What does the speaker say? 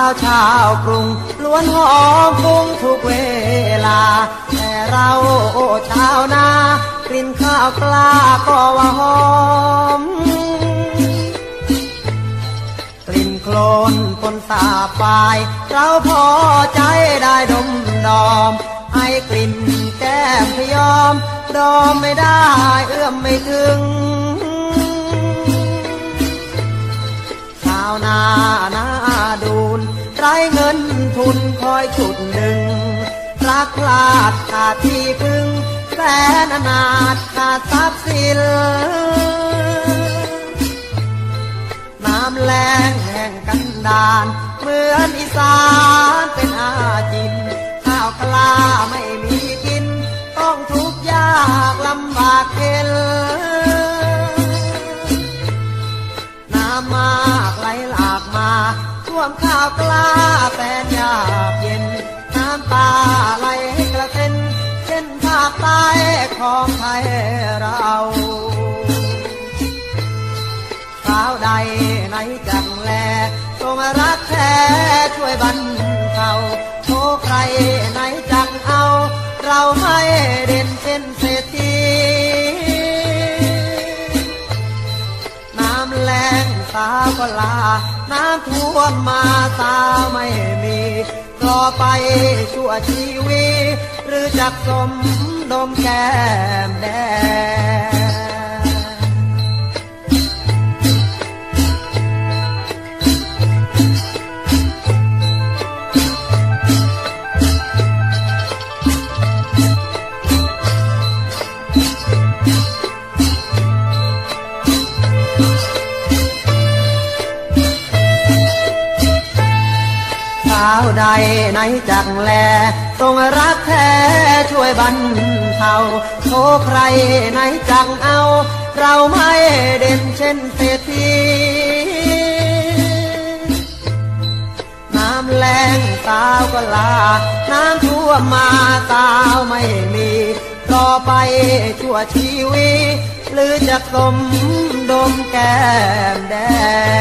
าวชาวกรุง ล้วนหอมฟุ้งทุกเวลา แต่เราชาวนากลิ่นข้าวกล้าก็ว่าหอม กลิ่นโคลนปนสาบปลาย เราพอใจได้ดมดอม ให้กลิ่นแก้มพยอม ดอมไม่ได้เอื้อมไม่ถึง ทุนคอยฉุดดึงรักพลาดขาดที่พึ่งแสนอนาถขาดทรัพย์สินน้ำแรงแห่งกันดานเหมือนอีสานเป็นอาจิน ข้าวกล้าไม่มีกิน ต้องทุกข์ยากลำบากเข็นน้ำมากไหลหลากมา ท่วมข้าวกล้าแสนยากเย็น น้ำตาไหลกระเซ็นเช่นภาคใต้ของไทยเราสาวใดในจังแลทรงรักแท้ช่วยบรรเทาโชใครในจังเอา เราให้ ก็ลา น้ำท่วมมาตาไม่มีรอไปชั่วชีวิตหรือจักสมดมแก้มแดงาวใดในจักแลทรงรักแท้ช่วยบรรเทาโชใครในจังเอา เราไม่เด่นเช่นเศรษฐีน้ำแรงสาวก็ลา น้ำท่วมมาสาวไม่มีต่อไปชั่วชีวิตหรือจะสมดมแก้มแดง